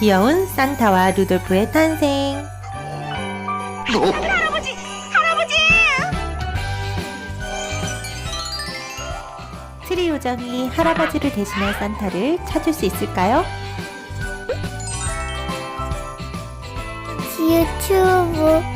귀여운 산타와 루돌프의 탄생. 할아버지! 할아버지! 트리 요정이 할아버지를 대신할 산타를 찾을 수 있을까요? 유튜브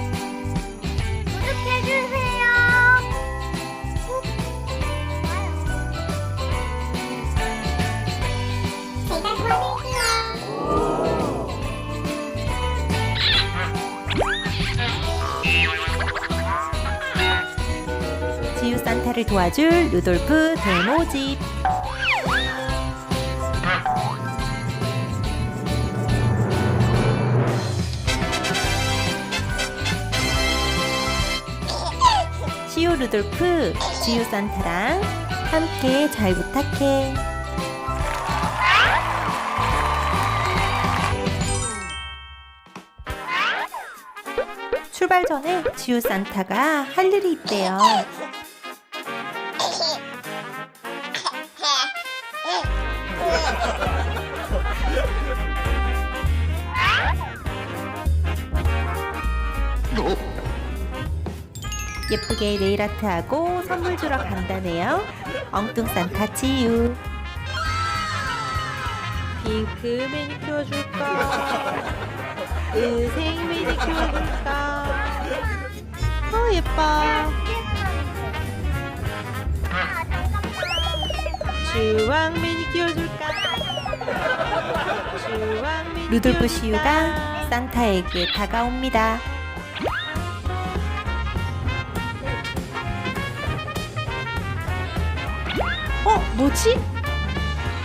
산타를 도와줄 루돌프 데모집. 시오 루돌프, 지우 산타랑 함께 잘 부탁해. 출발 전에 지우 산타가 할 일이 있대요. 예쁘게 네일 아트하고 선물 주러 간다네요. 엉뚱 산타 지유. 핑크 매니큐어 줄까? 은색 매니큐어 줄까? 어 예뻐. 주황 매니큐어 줄까? 주황 매니큐어 루돌프 시우가 산타에게 다가옵니다. 어, 뭐지?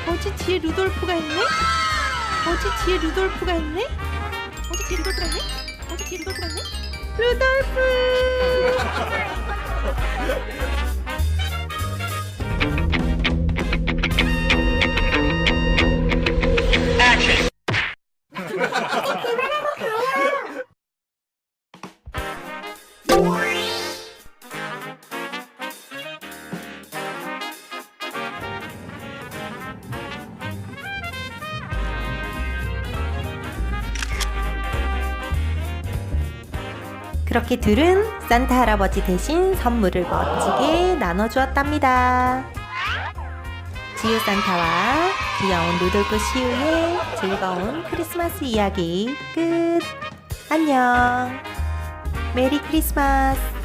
뭐지? 뒤에 루돌프가 있네? 뭐지? 뒤에 루돌프가 있네? 뭐지? 뒤에 루돌프가 있네? 뭐지? 뒤에 루돌프가 있네? 루돌프! 그렇게 둘은 산타 할아버지 대신 선물을 멋지게 나눠주었답니다. 지우 산타와 귀여운 루돌프 시우의 즐거운 크리스마스 이야기 끝. 안녕. 메리 크리스마스.